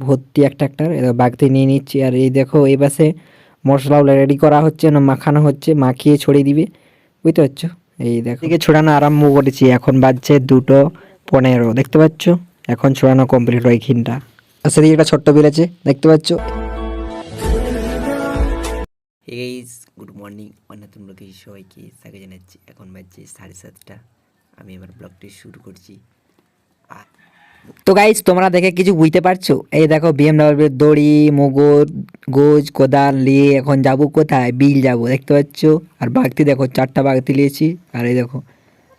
ভর্তি একটা একটা বাগতে নিয়ে নিচ্ছি। আর এই দেখো এই পাশে মশলাও রেডি করা হচ্ছে না মাখানো হচ্ছে মাখিয়ে ছড়িয়ে দিবে। বুঝতে পারছ? এই দেখো। এদিকে ছড়ানো আরম্ভ করেছি এখন বাজছে দুটো পনেরো দেখতে পাচ্ছ? এখন ছোড়ানো কমপ্লিট হয় খিনটা আর সেদিকে একটা ছোট্ট বিল আছে দেখতে পাচ্ছ? হেইস গুড মর্নিং নতুন ব্লগে সবাইকে স্বাগত জানাচ্ছি। এখন বাজছে সাড়ে সাতটা। আমি আমার ব্লগটি শুরু করছি। আর তো গাইজ তোমরা দেখে কিছু বুঝতে পারছ? এই দেখো বিএমডাব্লিউ দড়ি, মোগর, গোজ, কোদাল নিয়ে এখন যাব কোথায়? বিল যাব, দেখতে পাচ্ছ? আর বাগতি দেখো, চারটা বাগতি নিয়েছি। আর এই দেখো,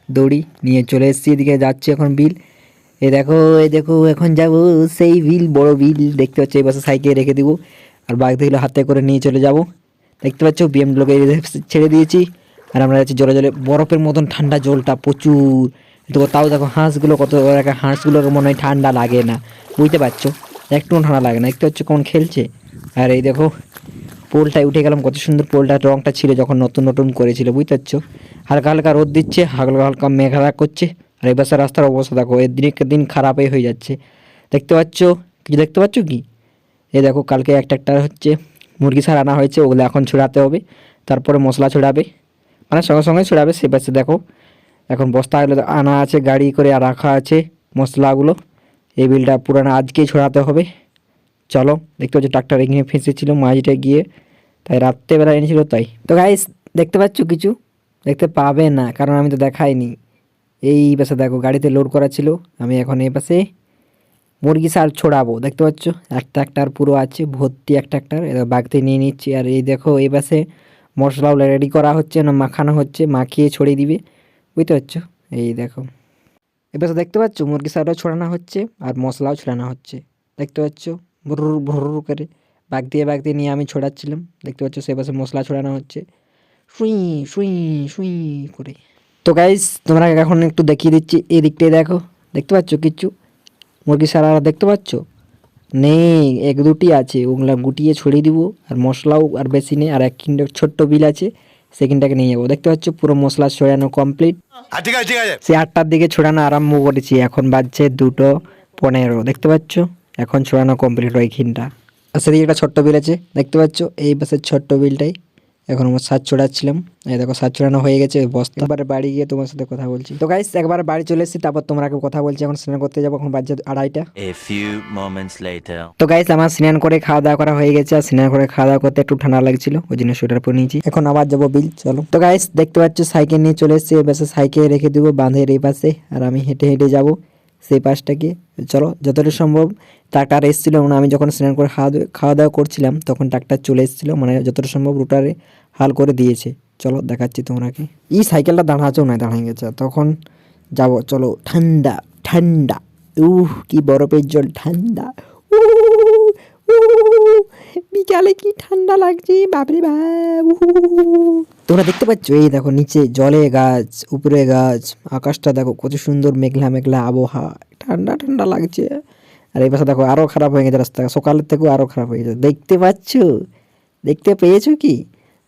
দড়ি নিয়ে চলে এসেছি, এদিকে যাচ্ছি এখন বিল। এই দেখো এই দেখো, এখন যাব সেই বিল, বড় বিল, দেখতে পাচ্ছ, এই পাশে সাইকেল রেখে দিব। আর বাগতিগুলো হাতে করে নিয়ে চলে যাব। দেখতে পাচ্ছ বিএমডাব্লিউকে ছেড়ে দিয়েছি। আর আমরা যাচ্ছি জলে জলে, বরফের মতন ঠান্ডা জলটা প্রচুর। তো তাও দেখো হাঁসগুলো কত একটা হাঁসগুলোর মনে হয় ঠান্ডা লাগে না। বুঝতে পারছ? একটু ঠান্ডা লাগে না। দেখতে পাচ্ছ কেমন খেলছে। আর এই দেখো, পোলটায় উঠে গেলাম। কত সুন্দর পোলটার রংটা ছিল যখন নতুন নতুন করেছিল, বুঝতে পারছ? হালকা হালকা রোদ দিচ্ছে, হালকা হালকা মেঘালা করছে। আর এই বাসে রাস্তার অবস্থা দেখো, এর দিনকে দিন খারাপই হয়ে যাচ্ছে। দেখতে পাচ্ছ? কিছু দেখতে পাচ্ছ কি? এই দেখো, কালকে একটা একটা হচ্ছে মুরগি সার আনা হয়েছে, ওগুলো এখন ছড়াতে হবে। তারপরে মশলা ছড়াবে। মানে সঙ্গে সঙ্গে ছড়াবে, সে পাশে দেখো এখন বস্তাগুলো আনা আছে, গাড়ি করে রাখা আছে, মশলাগুলো। এই বিলটা পুরানো, আজকেই ছড়াতে হবে। চলো, দেখতে পাচ্ছ ট্রাক্টর এখানে ফেঁসেছিল, মাঝিটা গিয়ে তাই রাত্রেবেলা এনেছিল তাই। তো গাইস দেখতে পাচ্ছ কিছু? দেখতে পাবে না, কারণ আমি তো দেখাইনি। এই পাশে দেখো, গাড়িতে লোড করা ছিল, আমি এখন এই পাশে মুরগি সার ছড়াবো। দেখতে পাচ্ছ? একটা একটার পুরো আছে, ভর্তি একটা একটার বাগতে নিয়ে নিচ্ছি। আর এই দেখো, এই পাশে মশলাও রেডি করা হচ্ছে না, মাখানো হচ্ছে, মাখিয়ে ছড়িয়ে দিবে। বুঝতে পারছ? এই দেখো। এবার দেখতে পাচ্ছ মুরগি সারও ছড়ানো হচ্ছে আর মশলাও ছড়ানো হচ্ছে। দেখতে পাচ্ছ? ভরুর ভরুর করে বাগ দিয়ে বাগ দিয়ে নিয়ে আমি ছড়াচ্ছিলাম। দেখতে পাচ্ছ? সে পাশে মশলা ছড়ানো হচ্ছে। সুই সুই সুই করে। তো গাইস তোমরা এখন একটু দেখিয়ে দিচ্ছি এই দিকটায় দেখো। দেখতে পাচ্ছ কিচ্ছু মুরগি সারা দেখতে পাচ্ছ? নেই, এক দুটি আছে। ওগুলা গুটিয়ে ছড়িয়ে দিব। আর মশলাও আর বেশি নেই। আর এক ছোট্ট বিল আছে। সেখানটাকে নিয়ে যাব। দেখতে পাচ্ছ পুরো মশলা ছড়ানো কমপ্লিট ঠিক আছে ঠিক আছে। সে আটটার দিকে ছড়ানো আরম্ভ করেছি। এখন বাজছে দুটো পনেরো। দেখতে পাচ্ছ? এখন ছড়ানো কমপ্লিট হয় খিনটা। সেদিকে একটা ছোট্ট বিল আছে। দেখতে পাচ্ছ? এই পাশের ছোট্ট বিলটাই এখন আমার সাজ ছড়াচ্ছিলাম এই দেখো সাজ ছড়ানো হয়ে গেছে বস্তা। এবারে বাড়ি গিয়ে তোমার সাথে কথা বলছি। তো গাইস একবার বাড়ি চলে এসেছি তারপর তোমরা কথা বলছি। এখন স্নান করতে যাব এখন বাজছে আড়াইটা. তো গাইস আমার স্নান করে খাওয়া দাওয়া করা হয়ে গেছে আর স্নান করে খাওয়া দাওয়া করতে একটু ঠান্ডা লাগছিল ওই জন্য সোয়েটার পরে নিয়েছি। এখন আবার যাব বিল চলো। তো গাইস দেখতে পাচ্ছ সাইকেল নিয়ে চলে এসেছি এবার সাইকেল রেখে দেবো বাঁধের এই পাশে আর আমি হেঁটে হেঁটে যাব। সেই পাশটাকে চলো, যতটা সম্ভব ট্রাক্টার এসেছিল মানে আমি যখন স্নান করে খাওয়া খাওয়া দাওয়া করছিলাম, তখন ট্রাক্টার চলে এসেছিল মানে যতটা সম্ভব রুটারে হাল করে দিয়েছে। চলো, দেখাচ্ছি তোমরাকে এই সাইকেলটা দাঁড়াচ্ছেও না দাঁড়িয়ে গেছে। তখন যাব, চলো, ঠান্ডা ঠান্ডা। উহ, কি বরফের জল, ঠান্ডা। বিকালে কি ঠান্ডা লাগছে, বাপরে বাপ। তোমরা দেখতে পাচ্ছ, এই দেখো নিচে জলে গাছ, উপরে গাছ, আকাশটা দেখো কত সুন্দর মেঘলা মেঘলা আবহাওয়া। ঠান্ডা ঠান্ডা লাগছে। আর এই পাশে দেখো আরও খারাপ হয়ে গেছে রাস্তা। সকালের থেকেও আরও খারাপ হয়ে গেছে। দেখতে পাচ্ছ? দেখতে পেয়েছ কি?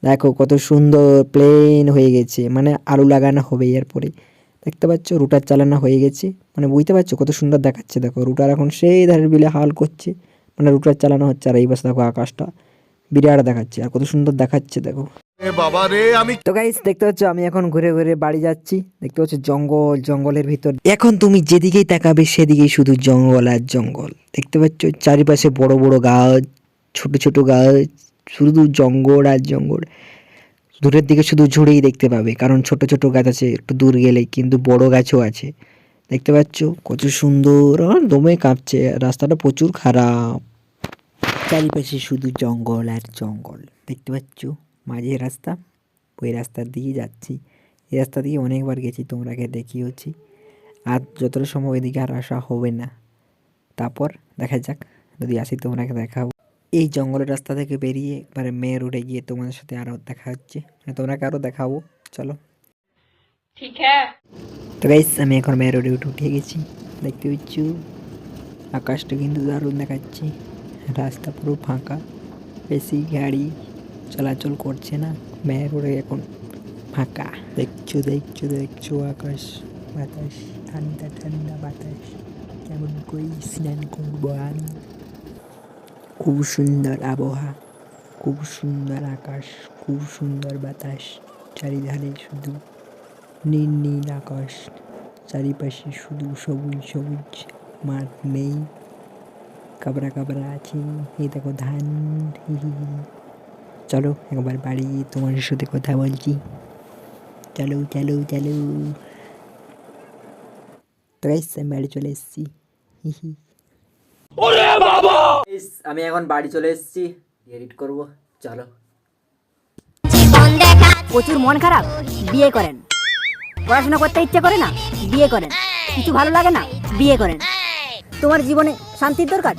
দেখো কত সুন্দর প্লেন হয়ে গেছে। মানে আলু লাগানো হবে এরপরে। দেখতে পাচ্ছ? রুটার চালানো হয়ে গেছে। মানে বুঝতে পারছ? কত সুন্দর দেখাচ্ছে দেখো। রুটার এখন সেই ধারের বিলে হাল করছে। মানে রুটার চালানো হচ্ছে আর এই পাশে দেখো আকাশটা। বিরাট দেখাচ্ছে। আর কত সুন্দর দেখাচ্ছে দেখো। আমি তো গাইস দেখতে পাচ্ছ, আমি এখন ঘুরে ঘুরে বাড়ি যাচ্ছি। দেখতে পাচ্ছ, জঙ্গল, জঙ্গলের ভিতর। এখন তুমি যেদিকেই তাকাবে, সেদিকেই শুধু জঙ্গল আর জঙ্গল। দেখতে পাচ্ছ, চারিপাশে বড় বড় গাছ, ছোট ছোট গাছ, শুধু জঙ্গল আর জঙ্গল। দূরের দিকে শুধু ঝুড়েই দেখতে পাবে, কারণ ছোট ছোট গাছ আছে, একটু দূর গেলেই কিন্তু বড় গাছও আছে। দেখতে পাচ্ছ, কত সুন্দর দমে কাঁপছে, রাস্তাটা প্রচুর খারাপ। চারিপাশে শুধু জঙ্গল আর জঙ্গল। দেখতে পাচ্ছ? মাঝে রাস্তা ওই রাস্তার দিকে যাচ্ছি। এই রাস্তা দিয়ে অনেকবার গেছি তোমরাকে দেখিয়েছি আর যতটা সম্ভব এদিকে আর আসা হবে না। তারপর দেখা যাক যদি আসি তোমরাকে দেখাবো। এই জঙ্গলের রাস্তা থেকে বেরিয়ে একবারে মেয়ে রোডে গিয়ে তোমাদের সাথে আরও দেখা হচ্ছে। মানে তোমরাকে আরও দেখাবো চলো। ঠিক হ্যাঁ। তো গাইস আমি এখন মেয়ে রোডে উঠে উঠে গেছি। দেখতে পাচ্ছি আকাশটা কিন্তু দারুণ দেখাচ্ছি। রাস্তা পুরো ফাঁকা বেশি গাড়ি। চলাচল করছে না। মেয়ে রোডে এখন ফাঁকা। দেখছ দেখছ দেখছ আকাশ বাতাস ঠান্ডা ঠান্ডা বাতাস। কেমন করে স্নান করব আমি? খুব সুন্দর আবহাওয়া। খুব সুন্দর আকাশ খুব সুন্দর বাতাস। চারিধারে শুধু নীল নীল আকাশ। চারিপাশে শুধু সবুজ সবুজ মাঠ নেই। কাবরা কাবরা আছে। এই দেখো ধান হি হি হি। চলো একবার বাড়ি তোমার সাথে কথা বলছি। চলো চলো চলো। আমি বাড়ি চলে এসেছি। আমি এখন বাড়ি চলে এসেছি। এডিট করব চলো। প্রচুর মন খারাপ বিয়ে করেন। পড়াশোনা করতে ইচ্ছে করে না বিয়ে করেন। কিছু ভালো লাগে না বিয়ে করেন। তোমার জীবনে শান্তির দরকার?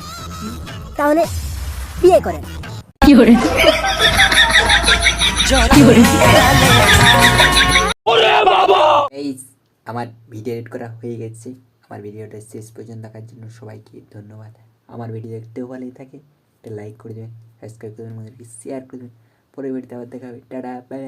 তাহলে বিয়ে করেন। এই, আমার ভিডিও এডিট করা হয়ে গেছে। আমার ভিডিওটা শেষ পর্যন্ত দেখার জন্য সবাইকে ধন্যবাদ। আমার ভিডিও দেখতেও ভালোই থাকে, একটা লাইক করে দেবেন সাবস্ক্রাইব করে দেবেন আমাদেরকে শেয়ার করে দেবেন। পরের ভিডিওতে আবার দেখাবে। Tata bye